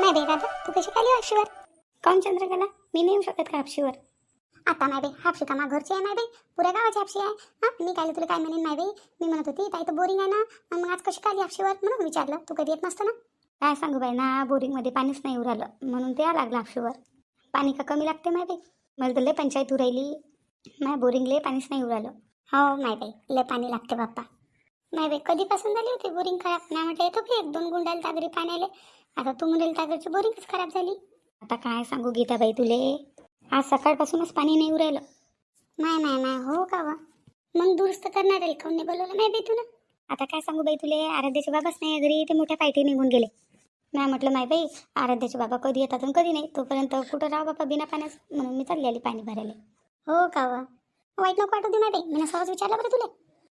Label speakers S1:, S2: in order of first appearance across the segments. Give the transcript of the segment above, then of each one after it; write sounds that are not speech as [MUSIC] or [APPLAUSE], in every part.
S1: नाही बे दादा तू कशी खाली हापशीवर काऊन चंद्रकला? मी नाही येऊ शकत का हापशीवर? आता नाही बाई हापशी का मा घरची आहे नाही बाई पुऱ्या गावाची हापशी आहे. हा मी काय तुला काय म्हणेन नाही बाई? मी म्हणत होती ताई तर बोरिंग आहे ना? मग आज कशी खाली हापशीवर? म्हणून विचारलं तू कधी येत नसतं ना? काय सांगू बाई ना बोरिंगमध्ये पाणीच नाही उरालं म्हणून ते या लागलं हापशीवर. पाणी का कमी लागते माय बाई? मला तर लय पंचायत उरायली माय बोरिंगले पाणीच नाही उरालं हो नाही बाई लय पाणी लागते बाप्पा. नाही बाई कधीपासून झाली होती बोरिंग खराब? नाही म्हटलं येतो की एक दोन गुंडाला तागरी पाण्याले. आता तू म्हणेल तागरची बोरिंगच खराब झाली. आता काय सांगू गीताबाई तुले? आज सकाळपासूनच पाणी नाही उरायलं. नाही नाही नाही हो का वा? मग दुरुस्त करणार आहे काऊन नाही बोलवलं नाही बाई तुला? आता काय सांगू बाई तुले? आराध्याचे बाबाच नाही घरी ते मोठ्या पायटी निघून गेले. नाही म्हटलं नाही बाई आराध्याचे बाबा कधी येतात आणि कधी नाही. तोपर्यंत कुठं राहा बाबा बिना पाण्यास म्हणून मी चालली आली पाणी भरायला. हो का वा? वाईट नको वाटू दे नाही बाई. मी सहज विचारलं बरं तुला.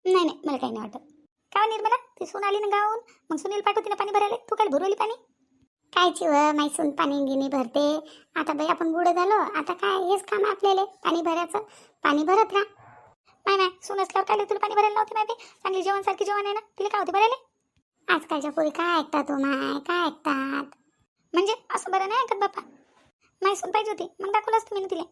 S1: नाही नाही मला काही नाही वाटत. काय निर्मला? ती सून आली ना गावून मग सुनील पाठवते ना पाणी भरायला? तू काय भरवली पाणी? कायची व माई सून पाणी गिनी भरते. आता बाई आपण बुडं झालो. आता काय हेच काम आपल्याला. पाणी भरायचं. पाणी भरत राहा. नाही नाही सून असल्यावर काय तुला पाणी भरायला नव्हती माहिती चांगली जेवण सारखी जेवण आहे ना? तिला काय होते भरायला? आजकालच्या पोरी काय ऐकतात हो माय? काय ऐकतात? म्हणजे असं बरं नाही ऐकत बाप्पा. माई सून पाहिजे होती. मग दाखवलं असतं मी ना तिला.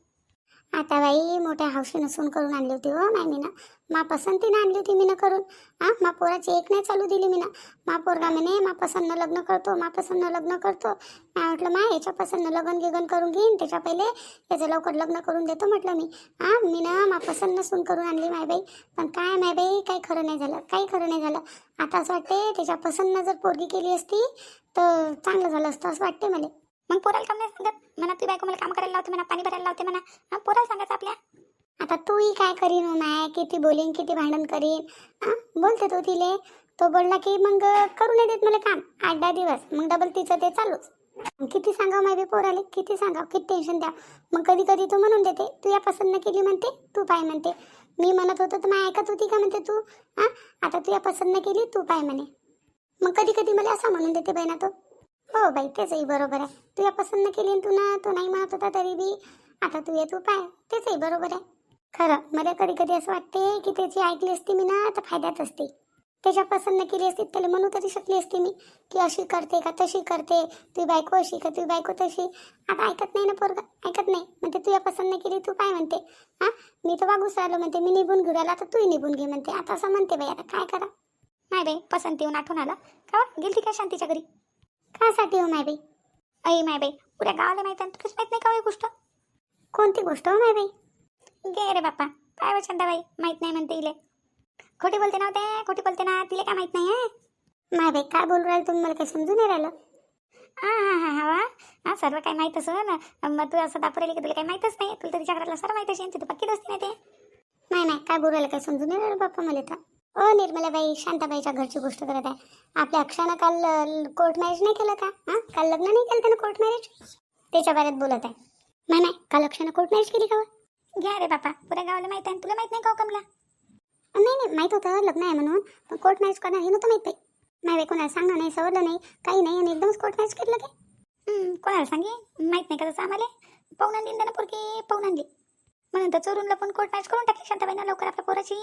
S1: आता बाई मोठ्या हौशीनं सून करून आणली होती हो माय मीनं. मा पसंतीनं आणली होती मीनं करून. हां मा पोराची एक नाही चालू दिली मीनं. मा पोरगा म्हणे मा पसंतनं लग्न करतो मा पसंतनं लग्न करतो. मी म्हटलं मा याच्या पसंतनं लग्न गिगन करून घेईन. त्याच्या पहिले याचं लवकर लग्न करून देतो म्हटलं मी. हां मी ना मा पसंतनं सून करून आणली माय बाई. पण काय माय बाई काही खरं नाही झालं काही खरं नाही झालं. आता असं वाटते त्याच्या पसंतनं जर पोरगी केली असती तर चांगलं झालं असतं असं वाटते मला. मग पोराला काम नाही सांगत म्हणा तू बायको मला काम करायला लावते म्हणा पाणी भरायला लावते म्हणा. हा पोराला सांगायचं आपल्या. आता तूही काय करीन हो माय? किती बोलीन किती भांडण करीन? हा बोलते तू तिले. तो बोलला की मग करू नाही देत मला काम. आठ दहा दिवस. मग डबल तिचं ते चालूच. किती सांगावं माय बी पोराले? किती सांगावं? किती टेन्शन द्या. मग कधी कधी तू म्हणून देते तू या पसंत केली म्हणते तू पाय म्हणते. मी म्हणत होतो तर मग ऐकत होती का? म्हणते तू. आता तू या पसंत केली तू पाय म्हणे. मग कधी कधी मला असं म्हणून देते बहिणा तो. हो बाई तेचही बरोबर आहे. तू या पसंत न केली तू ना तो नाही म्हणत होता तरी बी. आता तू ये तू पाय. तेचही बरोबर आहे. खरं मला कधी कधी असं वाटते की त्याची ऐकली असती मी ना तर फायद्यात असते. त्याच्या पसंत न केली असती त्याला म्हणू तरी शकली असती मी की अशी करते का तशी करते. तुझी बायको अशी का तुझी बायको तशी. आता ऐकत नाही ना पोरगा ऐकत नाही. म्हणते तू या पसंत न केली तू काय म्हणते. हां? मी तर वागूस राहिलो म्हणते. मी निघून घेऊ राहिला तूही निघून घे म्हणते. आता असं म्हणते बाई आता काय करा? नाही बाई पसंत येऊन आठवण आला. का गेली काय शांतीच्या घरी? कासाठी हो माय बाई? मायबाई माय बाई पुऱ्या गावाला माहीत आहे तुलाच माहीत नाही का हो ही गोष्ट? कोणती गोष्ट हो माय बाई? गे रे बाप्पा काय हो व बाई माहीत नाही म्हणते इले खोटी बोलते ना हो ते खोटी बोलते ना तिला काय माहीत नाही आहे माय बाई काय बोलू राहिलं तुम्ही? मला काही समजून नाही राहिलं. हां हां हां हा वा. हां सर्व काही माहीत असं ना मग तू असं दाखवलेली की तुला काही माहीतच नाही? तुला तर तिच्या घरातलं सर्व माहीत असेल तिथं पक्कीच असते ना ते? नाही नाही काय बोलायला काय समजून नाही राहिलं बाप्पा मला तर. अ निर्मलाबाई शांताबाईच्या घरची गोष्ट करत आहे. आपल्या अक्षानं काल कोर्ट मॅरेज नाही केलं का? हां? काल लग्न नाही केलं त्यानं कोर्ट मॅरेज त्याच्या बाऱ्यात बोलत आहे. नाही नाही काल अक्षानं कोर्ट मॅरेज केली का घ्या रे बापा पुऱ्या गावाला माहीत आहे. तुला माहीत नाही का हो कमला? नाही नाही माहीत होतं लग्न आहे म्हणून. पण कोर्ट मॅरेज करणार हे नव्हतं माहीत बाई. नाही कोणाला सांगणं नाही सवरलं नाही काही नाही आणि एकदमच कोर्ट मॅरेज केलं ते. कोणाला सांगे? माहीत नाही का तसं आम्हाला? पाहून आणली ना पोरकी पाहून म्हणून तर चोरून लपून कोर्ट मॅच करून टाकली शांताबाईनं लवकर आपल्या पोराची.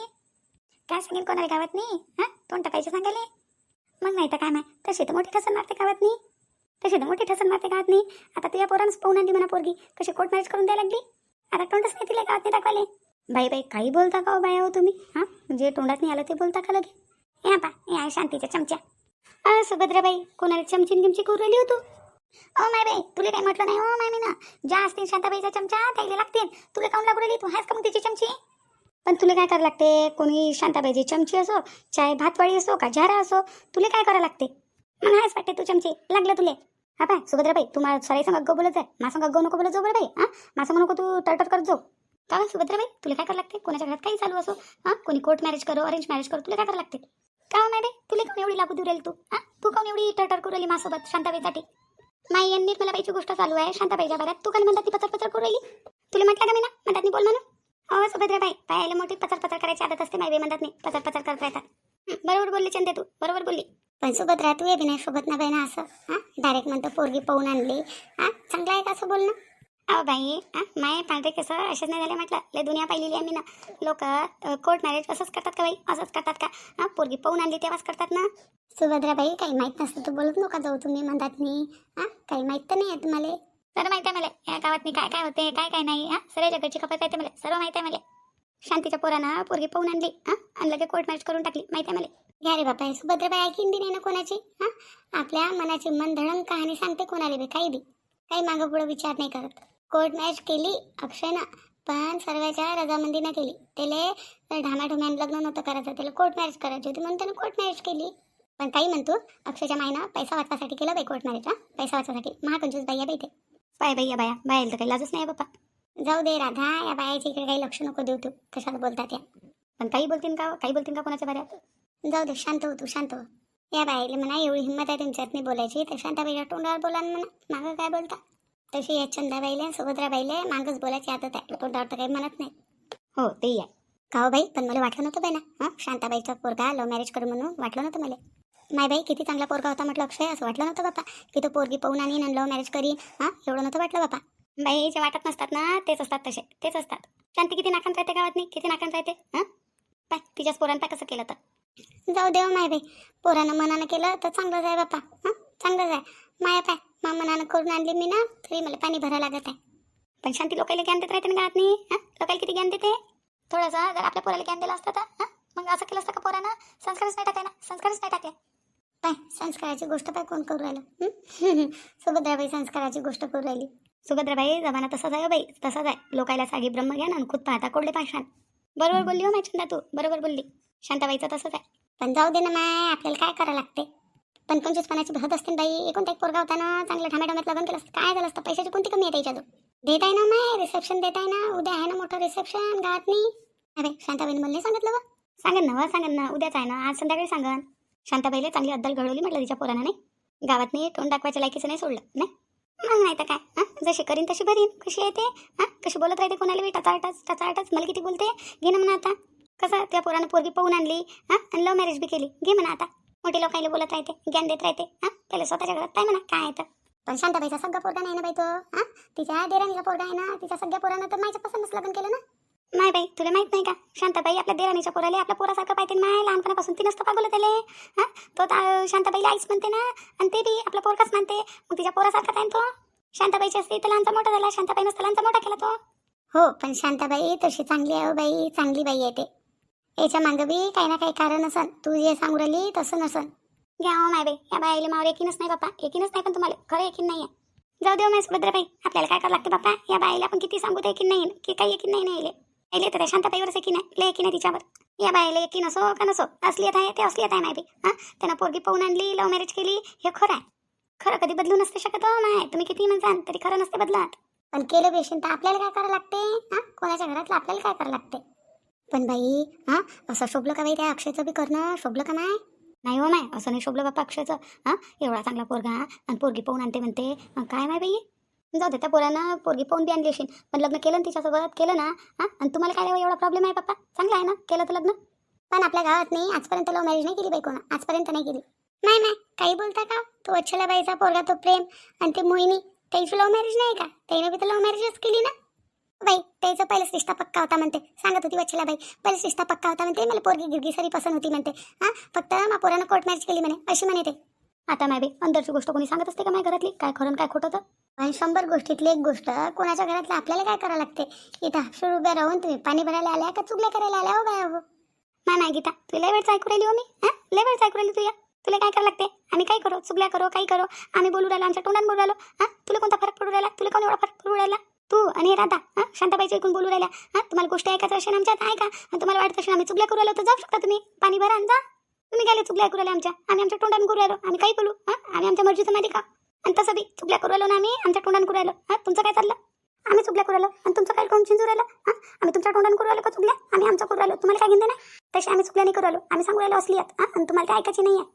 S1: काय सांगेल कोणाला गावात नाही? हां? तोंड टाकायचे सांगायले? मग नाही तर काय माय? तशी तर मोठी ठसन मारते गावात नाही. तशी तर मोठी ठसन मारते गावात नाही. आता तुझ्या पोरांच पाहून आणली म्हणा पोरगी कशी कोर्ट मॅरेज करून द्यायला लागली? आता तोंडच नाही तिला गावात नाही दाखवाले बाई बाई काही बोलता का हो बाया हो तुम्ही? हां? जे तोंडात नाही आलं ते बोलता का लगे? या पा या शांतीच्या चमच्या. अ सुभद्राबाई कोणाला चमचीन गिमची करू राहिली होतो ओ माय बाई तुला काही म्हटलं नाही हो माय मी ना ज्या असतील शांताबाईचा चमचा त्याला लागतील. तुला काऊन लागू राहिली? तू हायस का मग तिची चमची? पण तुला काय करावं लागते? कोणी शांताबाईची चमची असो चाहे भातवाळी असो का झारा असो तुला काय करावं लागते? मग हायच वाटते तू चमची लागलं तुले. हा पाय सुभद्राबाई तू मला सराई संग गो बोलत जाय मा संग गो नको बोलत जाऊ बरं बाई हां? मा संग नको तू टरटर करत जाऊ. का सुभद्राबाई तुला काय करावं लागते? कोणाच्या घरात काही चालू असो हां? कोणी कोर्ट मॅरेज करो अरेंज मॅरेज करो तुला काय करावं लागते? का नाही मॅडे तुला कोण एवढी लागू देऊ राहील तू हा? तू कोण एवढी टरटर करू राहिली माझ्यासोबत शांताबाईसाठी? माई यांनी मला बाईची गोष्ट चालू आहे शांताबाईच्या घरात तू काय म्हणतात ती पचर पचर करू राहिली? तुला म्हटलं का मी ना म्हणतात मी बोल म्हणून. हो सुभद्राबाई पायाला मोठी पचर पचर करायची आदत असते माई म्हणतात नाही पचर पचर करत राहतात. हं, बरोबर बोलली चंदे तू बरोबर बोलली. पण सुभद्रा तू बी नाही सोबत ना बाई ना असं हां? डायरेक्ट म्हणतो पोरगी पाहून आणली हां? चांगलं आहे का असं बोलणं? अहो बाई आ, माय पांढरे केस असेच नाही झाले म्हटलं लय दुनिया पाहिलेली आहे मी ना. लोक कोर्ट मॅरेज असंच करतात का बाई? असंच करतात का? हा? पोरगी पाहून आणली तेव्हाच करतात ना. सुभद्राबाई काही माहीत नसतं तू बोलत नका जाऊ तुम्ही म्हणतात मी हा? काही माहीत तर नाही आहे तुम्हाला. सर्व माहिती आहे मला. या गावात मी काय काय होते काय काय नाही हा? सगळ्या जगाची खपत आहे मला. सर्व माहिती आहे मला. शांतीच्या पोरानं पोरगी पाहून आणली हा? आणि लगे कोर्ट मॅरेज करून टाकली. माहिती आहे मला. घ्या रे बाबा सुभद्राबाई ऐकीन बी नाही ना कोणाची हा? आपल्या मनाची मन धडण कहाणी सांगते कोणाला बी काही बी. काही मागं पुढं विचार नाही करत. कोर्ट मॅच केली अक्षयनं पण सर्वांच्या रजामंदीनं केली. त्याला ढामाढुम्यान लग्न नव्हतं करायचं त्याला कोर्ट मॅरेज करायची होती म्हणून त्यानं कोर्ट मॅरेज केली. पण काही म्हणतो अक्षयच्या मायनं पैसा वाचवासाठी केलं बाई कोर्ट मॅरेज हा? पैसा वाचवासाठी. महाकंजूस बाई बाई ते. पाय बाई या बाया बाहेर तर काही लाजच नाही बाप्पा जाऊ दे राधा या बायाच्या इकडे काही लक्ष नको देऊ तू. कशाला बोलतात या. पण काही बोलतील का हो? काही बोलतील का कोणाच्या बऱ्यात? जाऊ दे शांत हो तू शांत हो. या बाईला म्हणा एवढी हिंमत आहे तुमच्यात नाही बोलायची. तर शांताबाईच्या तोंडावर बोला म्हणा. मागं काय बोलता? तशी या चंदाबाईले सुभद्राबाईले. मागच बोलायची आदत आहे. तोंडावर तर काही म्हणत नाही. हो ते आहे. का हो बाई? पण मला वाटलं नव्हतं बाई ना. हां? शांताबाईचा पोरगा लव्ह मॅरेज करू म्हणून वाटलं नव्हतं मला. माय बाई किती चांगला पोरगा होता म्हटलं अक्षय असं वाटलं नव्हतं बापा की तो पोरगी पाहून आणि लव्ह मॅरेज करीन. हां एवढं नव्हतं वाटलं बापा बाई जे वाटत नसतात ना तेच असतात तसे तेच असतात. शांती किती नाकांत राहते गावात नाही किती नाकांत राहते? हां? पाय तिच्याच पोरांना कसं केलं तर? जाऊ देव माय बाई पोरानं मनानं केलं तर चांगलंच आहे बापा हां चांगलंच आहे. माया पाय मा मनानं करून आणली मी ना तरी मला पाणी भरायला लागत आहे. पण शांती लोकांना ज्ञान देत राहते ना गावात नाही हां? लोकांना किती ज्ञान देते? थोडंसं जर आपल्या पोराला ज्ञान दिलं असतं तर हां? मग असं केलं असतं का पोरानं? संस्कारच नाही टाकले ना संस्कारच नाही टाकले. पाय संस्काराची गोष्ट पाय कोण करू राहिलं? [LAUGHS] सुभद्राबाई संस्काराची गोष्ट करू राहिली. सुभद्राबाई जमाना तसाच आहे हो बाई तसाच आहे. लोकायला सागे ब्रह्म घ्या ना खुद पाहता कोडले पाषाण. बरोबर बोलली हो चंदा तू बरोबर बोलली. शांताबाईचं तसंच आहे. पण जाऊ दे ना माय आपल्याला काय करावं लागते? पण पंचवीसपणाची भरत असते ना बाई एकूण एक पोरगा होता ना चांगलं ठाम्याठाम्यात लग्न केलं असतं. काय झालं असतं? पैशाची कोणती कमी आहे त्याच्यात देत आहे ना माय रिसेप्शन देत आहे ना उद्या आहे ना मोठं रिसेप्शन गात नाही अरे शांताबाईने मला नाही सांगितलं बा. सांगन ना वा सांगन ना उद्याच आहे ना आज संध्याकाळी सांगन. शांताबाईला चांगली अद्दल घडवली म्हटलं तिच्या पोरानं नाही? गावात नाही तोंड दाखवायच्या लायकीचं नाही सोडलं नाही? मग नाही तर काय हां? जशी करीन तशी भरीन कशी येते हां? कशी बोलत राहते कोणाला बी? टचाटच टचाटच. मला किती बोलते? घे ना म्हणा आता. कसं त्या पोरानं पोरगी पाहून आणली हां? आणि लव्ह मॅरेज बी केली. घे म्हणा आता. मोठी लोकांना बोलत राहते ज्ञान देत राहते हां? त्याला स्वतःच्या घरात काय म्हणा काय येतं पण शांताबाईचा सगळा पोरगा नाही ना बाई तो हां? तिच्या देराणीचा पोरगा आहे ना तिच्या सगळ्या पोरानं तर माझ्या पसंतच लग्न केलं ना. नाही बाई तुला माहीत नाही का? शांताबाई आपल्या देराणीच्या पोराले आपल्या पोरासारखं पाहिजे माय लहानपणापासून ती नसतं पागवलं त्याले हां? तो शांताबाईला आईच म्हणते ना आणि ते बी आपला पोरकाच म्हणते. मग तिच्या पोरासारखाच आहे तो? शांताबाईची असते तर लहानचा मोठा झाला शांताबाई नसतं लहानचा मोठा केला तो. हो पण शांताबाई तशी चांगली आहे हो बाई चांगली बाई आहे ते. याच्या मागं बी काही ना काही कारण असन. तू जे सांगू राहिली तसं नसन. घ्या हो माय बाई. या बाईला मावर एकीनच नाही बापा एकीनच नाही पण तुम्हाला. खरं एकीन नाही आहे जाऊ देऊ माय सुभद्राबाई आपल्याला काय करावं लागते बापा या बाईला आपण किती सांगू तर एकीन नाही की काही एकीन नाही नाही यायले तर त्या शांताबाईवरच की नाही? लय एकीन आहे तिच्यावर. या बाईला की नसो का नसो? असलियत आहे ते असलीत आहे माय हा? हां त्यांना पोरगी पाहून आणली लव्ह मॅरेज केली हे खरं आहे. खरं कधी बदलू नसते शकत हो माय तुम्ही किती म्हणसान तरी खरं नसते बदलात. पण केलं पेशंट तर आपल्याला काय करावं लागते? हां? कोणाच्या घरातलं आपल्याला काय करावं लागते? पण बाई हां? असं शोभलं का बाई त्या अक्षयचं बी करणं? शोभलं का माय नाही हो माय. असं नाही शोभलं बाप्पा अक्षयचं. हां? एवढा चांगला पोरगा आणि पोरगी पाहून आणते म्हणते. काय माय बाई? जाऊ दे त्या पोरानं पोरगी पाहून बी आणली असेल. पण लग्न केलं ना तिच्यासोबत केलं ना हां? आणि तुम्हाला काय एवढा प्रॉब्लेम आहे पप्पा? चांगला आहे ना केलं तर लग्न? पण आपल्या गावात नाही आजपर्यंत लव्ह मॅरेज नाही केली बाई कोणा. आजपर्यंत नाही केली. नाही नाही काही बोलता का? तो अच्छला बाईचा पोरगा तो प्रेम आणि ते मोहिनी. त्याची लव्ह मॅरेज नाही का? त्याने बी तर लव्ह मॅरेजच केली ना? बाई त्याचा पहिलेच रिश्ता पक्का होता म्हणते. सांगत होती वच्छला बाई पहिलेच रिश्ता पक्का होता म्हणते. मला पोरगी गिरगी सरी पसंत होती म्हणते. हां? फक्त मा पोरानं कोर्ट मॅरेज केली म्हणे. अशी म्हणे ते. आता माय बे अंदरची गोष्ट कोणी सांगत असते का माझ्या घरातली? काय खरं काय खोटं तर? शंभर गोष्टीतली एक गोष्ट कोणाच्या घरातलं आपल्याला काय करावं लागते? इथं हापशूर उभ्या राहून तुम्ही पाणी भरायला आल्या का चुगल्या करायला आल्या? हो काय हो नाही नाही गीता तुला लय वेळच ऐकू राहिली हो मी? हां? लय वेळच ऐकू राहिली तुया तुला काय करावं लागते? आम्ही काय करू? चुगल्या करू काही करू? आम्ही बोलू राहिलो आमच्या तोंडात बोलू राहिलो. हां? तुला कोणता फरक पडू राहिला? तुला कोण एवढा फरक पडू राहिला? तू आणि राधा हां? शांताबाईच्या ऐकून बोलू राहिल्या. हां? तुम्हाला गोष्ट ऐकायचं असेल आमच्यात आहे का आणि तुम्हाला वाटत असेल आम्ही चुगल्या करू राहिलो तर जाऊ शकता तुम्ही. पाणी भरा जा. तुम्ही गेले चुकल्या करू आमच्या. आम्ही आमच्या तोंडाने करू आलो आम्ही काही बोलू हां? आम्ही आमच्या मर्जीचं माहिती का आणि तसं बी चुकल्या करू आलो ना आम्ही आमच्या तोंडाने करू राहिलो. हां? तुमचं काय चाललं? आम्ही चुकल्या करू राहिलो. आणि तुमचं काय कोण चिंजू राहिलं? हां? आम्ही तुमच्या तोंडाने करू आलो का चुकल्या आम्ही आमचं करू राहिलो. तुम्हाला काय घेणं नाही? तशी आम्ही चुकल्या नाही करू राहिलो. आम्ही सांगू राहिलो असली हां? आणि तुम्हाला काय ऐकायची नाही आहे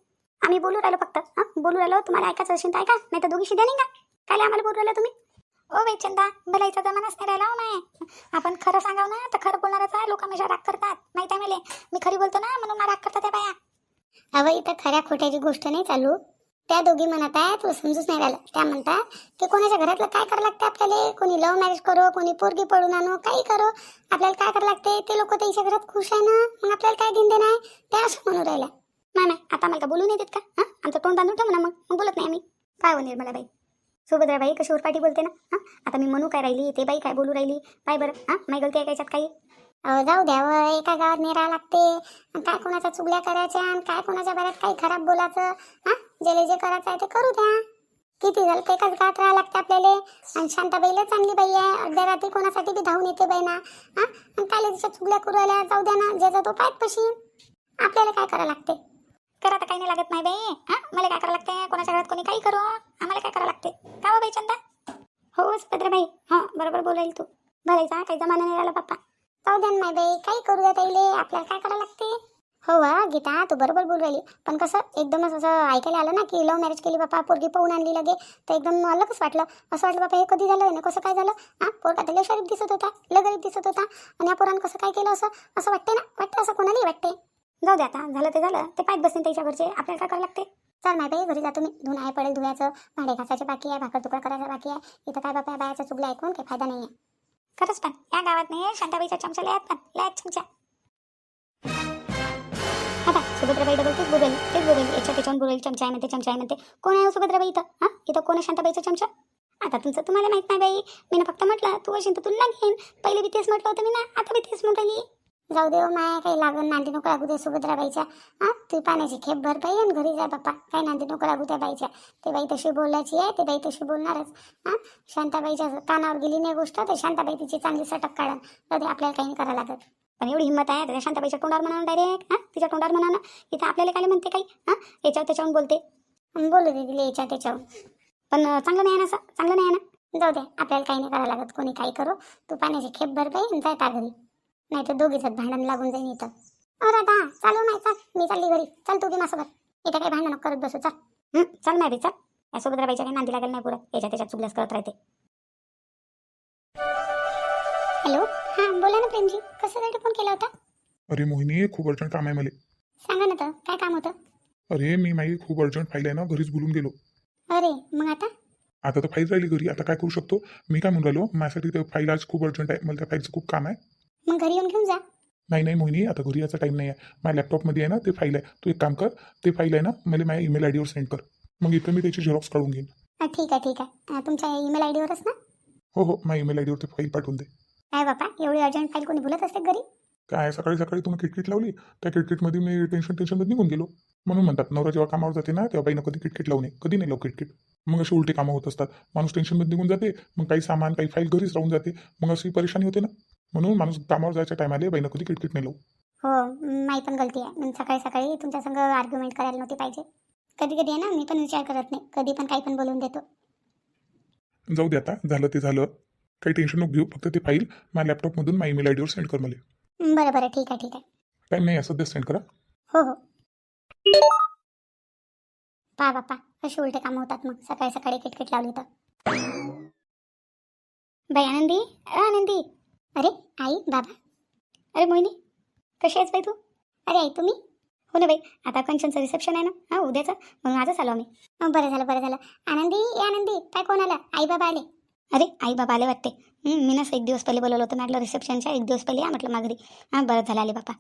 S1: आम्ही बोलू राहिलो फक्त हां? बोलू राहिलो तुम्हाला ऐकायचं असेल तर ऐका नाही तर दोघी शिद्या नाही का काय आम्हाला बोलू राहिलो तुम्ही? ओ बाई चंदा भलाईचा जमानाच नाही राहिला हो माय. आपण खरं सांगाव ना तर खरं बोलणारच आहे लोक माझ्या राग करतात. माहिती आहे मला? मी खरी बोलतो ना म्हणून राग करतात त्या बाया. अवं इथं खऱ्या खोट्याची गोष्ट नाही चालू. त्या दोघी म्हणत आहे तुला समजूच नाही राहिलं. त्या म्हणतात की कोणाच्या घरातलं काय करावं लागतं आपल्याला? कोणी लव्ह मॅरेज करो कोणी पोरगी पडून आणो काही करो. आपल्याला काय करावं लागते ते लोक त्यांच्या घरात खुश आहे ना? मग आपल्याला काय घेऊन देणार आहे? त्या असं म्हणून राहिल्या. नाही नाही आता मला का बोलू नाही देत का? हां? आमचं तोंड बांधून ठेव ना मग. मग बोलत नाही आम्ही. काय हो मला बाई सुभद्रा बाई कशी उरपाटी बोलते ना? हां? आता मी म्हणू काय राहिली ते बाई काय बोलू राहिली? बाय बरं. हां? माय गलती आहे काय काही? जाऊ द्या व, एका गावात नाही लागते. काय कोणाच्या चुगल्या करायच्या आणि काय कोणाच्या बऱ्यात काही खराब बोलायचं? हा? ज्याला जे करायचं आहे ते करू द्या. किती झालं ते एकाच गावात राहा लागते आपल्याला. आणि शांताबाईला चांगली बाई आहे. अर्ध्या रात्री कोणासाठी बी धावून येते बाई ना हा? आणि काय तिच्या चुगल्या करू जाऊ द्या ना ज्याचा तो पायत पशी. आपल्याला काय करावं लागते? करा तर काही नाही लागत नाही बाई. हा? मला काय करावं लागते कोणाच्या घरात कोणी काही करू? आम्हाला काय करावं लागते? का हो बाई चंदा? हो सुभद्राबाई. हां हो, बरोबर बोलायला तू. भरायचा काही जमाना नाही राहिला पप्पा जाऊ द्या माय बाई काही करू द्या ताईले आपल्याला काय करावं लागते? हो वा गीता तू बरोबर बोल राहिली. पण कसं एकदमच असं ऐकायला आलं ना की लव्ह मॅरेज केली बापा पोरगी पाहून आणली लगे तर एकदम अलगच वाटलं. असं वाटलं बापा हे कधी झालं ना कसं काय झालं? हां पोरगा तर शरीफ दिसत होता लगरीत दिसत होता. आणि या पोरानं कसं काय केलं असं? असं वाटते ना? वाटतं असं कोणालाही वाटते जाऊ दे आता झालं ते झालं. ते पायत बसते त्याच्या घरचे. आपल्याला काय करावं लागते चल नाही बाई घरी जातो मी धुणं आहे पडेल धुवायचं. भांडे घासायचे बाकी आहे भाकर तुकडा करायचा बाकी आहे. इथं काय बापा या बायाचं चुगलं ऐकून काही फायदा नाही आहे खरंच पण या गावात नाही शांताबाईचा चमचा लयात पण लयात चमचा. आता सुभद्राबाई डबल तेच बोलेल तेच बोलेल याच्या त्याच्यावर बोलेल चमचा आहे म्हणते चमचा आहे म्हणते. कोण आहे हो सुभद्राबाई इथं? हां? इथं कोण आहे शांताबाईचा चमचा? आता तुमचं तुम्हाला माहीत नाही बाई. मी फक्त म्हटलं तू असेल तर तुला घेईन पहिले बी तेच म्हटलं होतं मी ना आता बी तेच म्हणून राहिली. जाऊ दे हो माया काही लागून नांदी नको लागू दे सुभद्राबाईच्या हां तू पाण्याची खेप भर बाई आणि घरी जा बाप्पा काही नांदी नको लागू त्या बाईच्या. ते बाई तशी बोलायची आहे ते बाई तशी बोलणारच. हां शांताबाईच्या कानावर गेली नाही गोष्ट तर शांताबाई तिची चांगली सटक काढन. तर ते आपल्याला काही नाही करावं लागत. पण एवढी हिंमत आहे त्या शांताबाईच्या तोंडावर म्हणा डायरेक्ट हां तिच्या तोंडावर म्हणा ना. इथं आपल्याला काय म्हणते काही? हां याच्यावर त्याच्यावर बोलते. बोलू दे तिला याच्या त्याच्यावर पण चांगलं नाही आहे ना असं? चांगलं नाही आहे ना? जाऊ दे आपल्याला काही नाही करावं लागत. कोणी काही करू. तू पाण्याची खेप भर बाई आणि जाय घरी. नाही तर दोघीच भांडण लागून जाईन इथं. अरे आता चालू नाही चल मी चालली घरी. चल तू बी माझ्यासोबत. इथं काही भांडण करत बसू. चल. चल नाही बी चल. या सुभद्राबाईच्या काही नांदी लागेल नाही पुरं. याच्या त्याच्यात चुकल्यास करत राहते. हॅलो? हां बोला ना प्रेमजी. कशासाठी फोन केला होता?
S2: अरे मोहिनी खूप अर्जंट काम आहे मला.
S1: सांगा ना तर. काय काम होतं?
S2: अरे मी माई खूप अर्जंट फाईल आहे ना घरीच बोलून गेलो.
S1: अरे मग आता?
S2: आता तर फाईल राहिली घरी. आता काय करू शकतो? मी काय म्हणून राहिलो? माझ्यासाठी फाईल आज खूप अर्जंट आहे. मला त्या फाईलचं खूप काम आहे.
S1: मग घरी येऊन घेऊन जा.
S2: नाही नाही मोहिनी आता घरी याचा टाईम नाही आहे माझ्या लॅपटॉपमध्ये आहे ना ते फाईल आहे. तू एक काम कर ते फाईल आहे ना मला माझ्या ईमेल आय डीवर सेंड कर. मग इथं मी त्याची झेरॉक्स काढून घेईन.
S1: हा, ठीक आहे ठीक आहे. अं, तुमच्या ईमेल आय डीवरच ना?
S2: हो हो माझ्या ईमेल आय डीवर ते फाईल पाठवून दे.
S1: काय बापा एवढी अर्जंट फाईल कोणी बोलत असते घरी?
S2: काय सकाळी सकाळी तुम्ही किटकिट लावली? त्या किटकिटमध्ये मी टेन्शन टेन्शनमध्ये निघून गेलो. म्हणून म्हणतात नवरा जेव्हा कामावर जाते ना तेव्हा बाईनं कधी किटकिट लावू नये. कधी नाही लावू किटकिट. मग अशी उलटी कामं होत असतात. माणूस टेन्शनमध्ये निघून जाते. मग काही सामान काही फाईल घरीच राहून जाते. मग अशी परेशानी होते ना. म्हणून माणूस कामावर जायच्या टायमाला बाईनं कधी किटकिट नाही लावू.
S1: हो माही पण गलती आहे. मी सकाळी सकाळी तुमच्या संग आर्ग्युमेंट करायला नव्हती पाहिजे. कधी कधी आहे ना मी पण विचार करत नाही. कधी पण काही पण बोलून देतो.
S2: जाऊ दे आता. झालं ते झालं. काही टेन्शन नको घेऊ. फक्त ते फाईल माझ्या लॅपटॉपमधून माझ्या ईमेल आय डीवर सेंड कर मला.
S1: बरं बरं. ठीक आहे ठीक आहे.
S2: टाईम नाही असं सेंड करा.
S1: हो हो. पा बापा अशी उलटे कामं होतात मग. सकाळी सकाळी किटकिट लावली तर. बाई आनंदी? अ आनंदी. अरे आई बाबा. अरे मोहिनी कशी आहेस बाई तू? अरे आई तुम्ही? हो ना बाई आता कंचनचं रिसेप्शन आहे ना? हां उद्याचं. म्हणून आजच आलो आम्ही. बरं झालं बरं झालं. आनंदी ए आनंदी काय कोण आला? आई बाबा आले. अरे आई बाबा आले वाटते. हं, मी ना एक दिवस पहिले बोलवलं होतं म्हटलं रिसेप्शनच्या एक दिवस पहिले या म्हटलं माघारी. हां बरं झालं आले बापा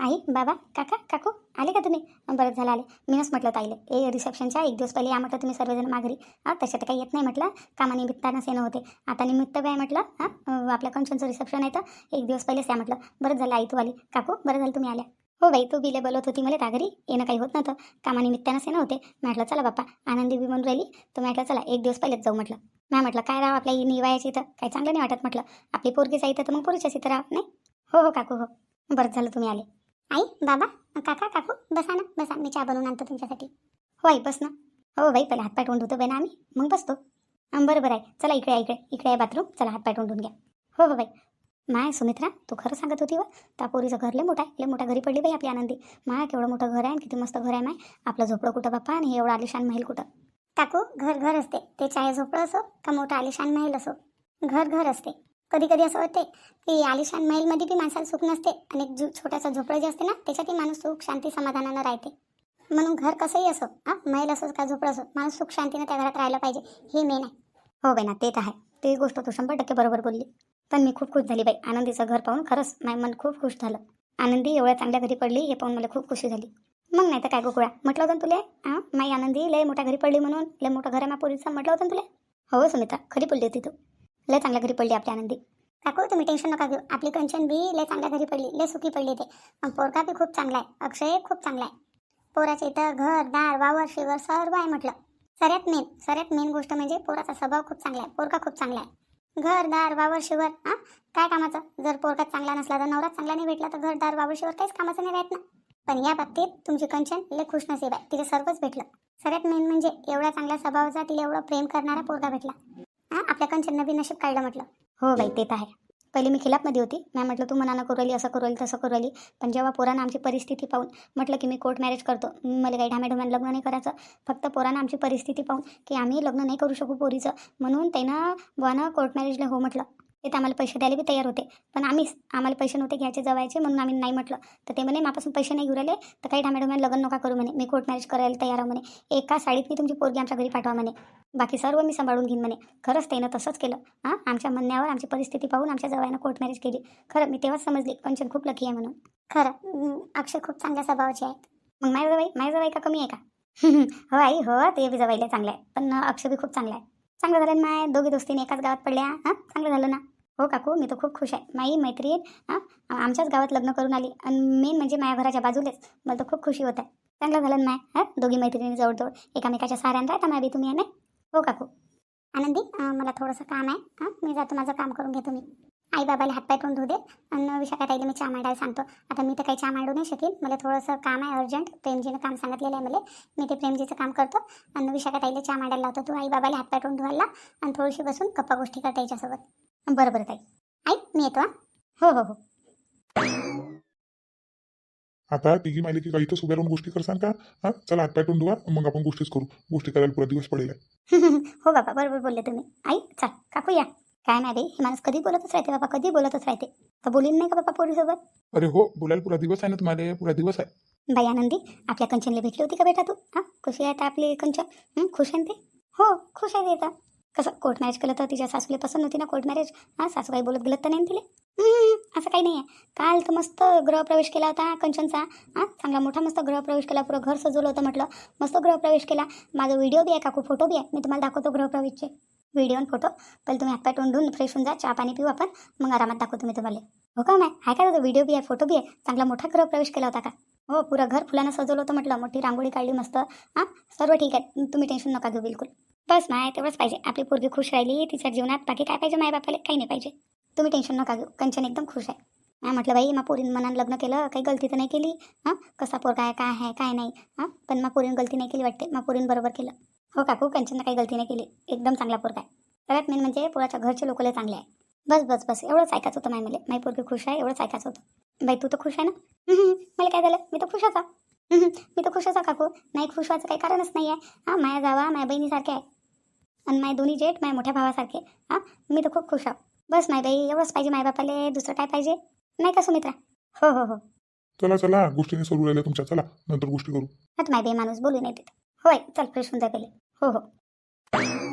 S1: आई बाबा काका काकू आले का तुम्ही? बरं झालं आले. मीनच म्हटलं ताईले. ए रिसेप्शनच्या एक दिवस पहिले या म्हटलं तुम्ही सर्वजण माघारी. हां तशा तर काही येत नाही म्हटलं. कामानिमित्तानंच येणं होते. आता निमित्त काय म्हटलं. हां आपल्या कंचनचं रिसेप्शन आहे तर एक दिवस पहिलेच या म्हटलं. बरं झालं आई तू आली. काकू बरं झालं तुम्ही आल्या. हो बाई तू बिले बोलत होती मला त्या घरी येणं काही होत नव्हतं. कामानिमित्तानंच येणं होते. म्हटलं चला बाप्पा आनंदी बी म्हणून राहिली. तर म्हटलं चला एक दिवस पहिलेच जाऊ म्हटलं. नाही म्हटलं काय राव आपल्या निवायाची इथं? काही चांगलं नाही वाटत म्हटलं. आपली पोरगीच आहे इथं तर मग पोरीच्याच इथं राहा नाही? हो हो काकू हो. बरं झालं तुम्ही आले. आई बाबा काका काकू बसा ना बसा. मी चहा बनवून आणतो तुमच्यासाठी. हो आई बस ना. हो बाई पहिले हातपाय तोंड धुतो बाई ना आम्ही. मग बसतो. बरं बरं आहे. चला इकडे इकडे. इकडे आहे बाथरूम चला हातपाय तोंड घ्या. हो हो बाई. माय सुमित्रा तू खरं सांगत होती व त्या पोरीचं घर लय मोठा आहे. लय मोठा घरी पडली बाई आपली आनंदी. माय केवढं मोठं घर आहे आणि किती मस्त घर आहे माय. आपलं झोपडं कुठं बाप्पा? आणि हे एवढं आलिशान महल कुठं? काकू घर घर असते. ते चाहे झोपडं असो का मोठं आलिशान महल असो. घर घर असते. कधी कधी असं होते की आलिशान मैलमध्ये बी माणसाला सुख नसते आणि एक जो छोटासा झोपडं जे असते ना त्याच्यातही माणूस सुख शांती समाधानानं राहते. म्हणून घर कसंही असो हां मैल असो का झोपड असो माणूस सुख शांतीनं त्या घरात राहायला पाहिजे हे मेन आहे. हो बाई ना ते तर आहे. ती गोष्ट तू शंभर टक्के बरोबर बोलली. पण मी खूप खुश झाली बाई. आनंदीचं घर पाहून खरंच माझं मन खूप खुश झालं. आनंदी एवढ्या चांगल्या घरी पडली हे पाहून मला खूप खुशी झाली. मग नाही तर काय गोकुळा? म्हटलं होतं ना तुले? हां माई आनंदी लय मोठ्या घरी पडली म्हणून लय मोठं घर आहे मा पोरीचं म्हटलं होतं ना तुले? हो सुमित्रा खरी बोलली होती तू. लय चांगल्या घरी पडली आपली आनंदी. काकू तुम्ही टेन्शन नका घेऊ. आपली कंचन बी लय चांगल्या घरी पडली लय सुखी पडली ते. मग पोरका बी खूप चांगला आहे. अक्षय खूप चांगला आहे. पोराचे इथं घर दार वावर शिवर सर्व आहे म्हटलं. सगळ्यात मेन सगळ्यात मेन गोष्ट म्हणजे पोराचा स्वभाव खूप चांगला आहे. पोरका खूप चांगला आहे. घर दार वावर शिवर हां काय कामाचं? जर पोरकात चांगला नसला तर नवरा चांगला नाही भेटला तर घर दार वावर शिवर काहीच कामाचं नाही राहत ना. पण या बाबतीत तुमची कंचन लय खुश नसीब आहे. तिला सर्वच भेटलं. सगळ्यात मेन म्हणजे एवढ्या चांगल्या स्वभावाचा तिला एवढं प्रेम करणारा पोरगा भेटला. हां आपल्या कंचन नवीन नशीब काढलं म्हटलं. हो बाई ते तर आहे. पहिले मी खिलापमध्ये होती. मॅम म्हटलं तू मनानं करवली असं करवली तसं करवली पण जेव्हा पोरानं आमची परिस्थिती पाहून म्हटलं की मी कोर्ट मॅरेज करतो मला काही ढाम्याढुम्यानं लग्न नाही करायचं. फक्त पोरानं आमची परिस्थिती पाहून की आम्ही लग्न नाही करू शकू पोरीचं. म्हणून त्यानं बुवानं कोर्ट मॅरेजला हो म्हटलं. ते तर आम्हाला पैसे द्यायला बी तयार होते. पण आम्हीच आम्हाला पैसे नव्हते घ्यायचे जवायचे म्हणून आम्ही नाही म्हटलं. तर ते म्हणे मापासून पैसे नाही घेऊ राहिले तर काही ढाम्याढुम्यानं लग्न नका करू म्हणे. मी कोर्ट मॅरेज करायला तयार आहे म्हणे. एका साडीत मी तुमची पोरगी आमच्या घरी पाठवा म्हणे. बाकी सर्व मी सांभाळून घेईन म्हणे. खरंच त्यानं तसंच केलं. हां आमच्या म्हणण्यावर आमची परिस्थिती पाहून आमच्या जवायनं कोर्ट मॅरेज केली. खरं मी तेव्हाच समजली कंचन खूप लकी आहे म्हणून. खरं अक्षर अक्षय खूप चांगल्या स्वभावाचे आहेत. मग माझ्या जवाई माझ्या जवाई का कमी आहे का? [LAUGHS] हो आई हो ते बी जवाईला चांगलं आहे पण अं, अक्षय बी खूप चांगला आहे. चांगलं झालं ना माय? दोघी दोस्तीने एकाच गावात पडल्या. हां चांगलं झालं ना? हो काकू मी तर खूप खुश आहे. माई मैत्रीण हां आमच्याच गावात लग्न करून आली. आणि मेन म्हणजे माझ्या घराच्या बाजूलेच. मला तर खूप खुशी होत आहे. चांगलं झालं ना माय हां दोघी मैत्रिणी जवळजवळ एकामेकाच्या साऱ्यानं राहता माय बी तुम्ही आहे हो काकू. आनंदी मला थोडंसं काम आहे. हां मी जातो माझं काम करून घेतो मी. आई बाबाला हातपाय तोंड धुऊ दे. आणि विशाखा ताईला मी चहा मांडायला सांगतो. आता मी तर काही चहा मांडू नाही शकेन. मला थोडंसं काम आहे अर्जंट. प्रेमजीनं काम सांगितलेलं आहे मला. मी ते प्रेमजीचं काम करतो. आणि विशाखा ताईला चहा मांडायला लावतो. तू आई बाबाला हातपाय तोंड धुवायला आणि थोडीशी बसून गप्पा गोष्टी करता याच्यासोबत बरं बरं ताई. आई मी येतो हां? हो हो हो.
S2: आता तिघी माहिती की काही इथंच उभ्या राहून गोष्टी करसान का? हा? चला हात पाठवून धुवा मग आपण गोष्टीच करू. गोष्टी करायला पुरा दिवस पडेल. [LAUGHS]
S1: हो बाबा बरोबर बोलले तुम्ही. आई चल काकू या. काय नाही बाई हे माणूस कधी बोलतच राहते बाबा कधी बोलतच राहते. तर बोलीन नाही का बाबा पोरीसोबत?
S2: अरे हो बोलायला पुरा दिवस आहे ना तुम्हाला पुरा दिवस आहे.
S1: बाई आनंदी आपल्या कंचनला भेटली होती का बेटा तू? हां खुशी आहे तर आपली कंचन? हं, खुश आहे ना ते? हो खुश आहे ते तर कसं कोर्ट मॅरेज केलं तर तिच्या सासूला पसंत नव्हती ना कोर्ट मॅरेज हां सासूबाई बोलत गेलं तर नाही तिले? असं काही नाही आहे काल तर मस्त गृहप्रवेश केला होता कंचनचा. हां चांगला मोठा मस्त गृहप्रवेश केला पुरं घर सजवलं होतं म्हटलं. मस्त गृहप्रवेश केला. माझा व्हिडिओ बी आहे काकू फोटो बी आहे. मी तुम्हाला दाखवतो गृहप्रवेशचे. व्हिडिओ आणि फोटो पहिले तुम्ही हातपाय तोंडून फ्रेश होऊन जा चहा पाणी पिऊ आपण. मग आरामात दाखवतो मी तुम्हाला. हो का नाही आहे का त्याचा व्हिडिओ बी आहे फोटो बी आहे? चांगला मोठा गृहप्रवेश केला होता का? हो पुरं घर फुलानं सजवलं होतं म्हटलं. मोठी रांगोळी काढली मस्त. हां सर्व ठीक आहे. तुम्ही टेन्शन नका घेऊ बिलकुल. बस माय तेवढंच पाहिजे. आपली पोरगी खुश राहिली तिच्या जीवनात बाकी काय पाहिजे माय बापाला काही नाही पाहिजे. तुम्ही टेन्शन नका घेऊ. कंचन एकदम खुश आहे. नाही म्हटलं बाई मा पोरीन मनानं लग्न केलं काही गलती तर नाही केली? हां कसा पोरगा आहे काय आहे काय नाही? हां पण मग पोरीन गलती नाही केली वाटते. मग पोरीन बरोबर केलं. हो काकू कंचननं काही गलती नाही केली. एकदम चांगला पोरगा आहे. सगळ्यात मेन म्हणजे पोराच्या घरचे लोकले चांगले आहे. बस बस बस. एवढंच ऐकायचं होतं माय मला. माई पोरगी खुश आहे एवढंच ऐकायचं होतं. बाई तू तर खुश आहे ना? मला काय झालं? मी तर खुशच आहे मी तर खुशच आहे काकू. नाही खुश व्हायचं काही कारणच नाही आहे हां माया जावा माया बहिणीसारखे आहे. आणि माय दोन्ही जेठ माझ्या मोठ्या भावासारखे हां? मी तर खूप खुश आहे. बस माय बाई एवढंच पाहिजे माय बापाले दुसरं काय पाहिजे? नाही का सुमित्रा? हो हो हो.
S2: चला चला गोष्टीने सुरू राहिल्या तुमच्या चला नंतर गोष्टी करू.
S1: आता माय बाई माणूस बोलू नाही देत. होय चल फ्रेश होऊन जा पहिले. हो हो.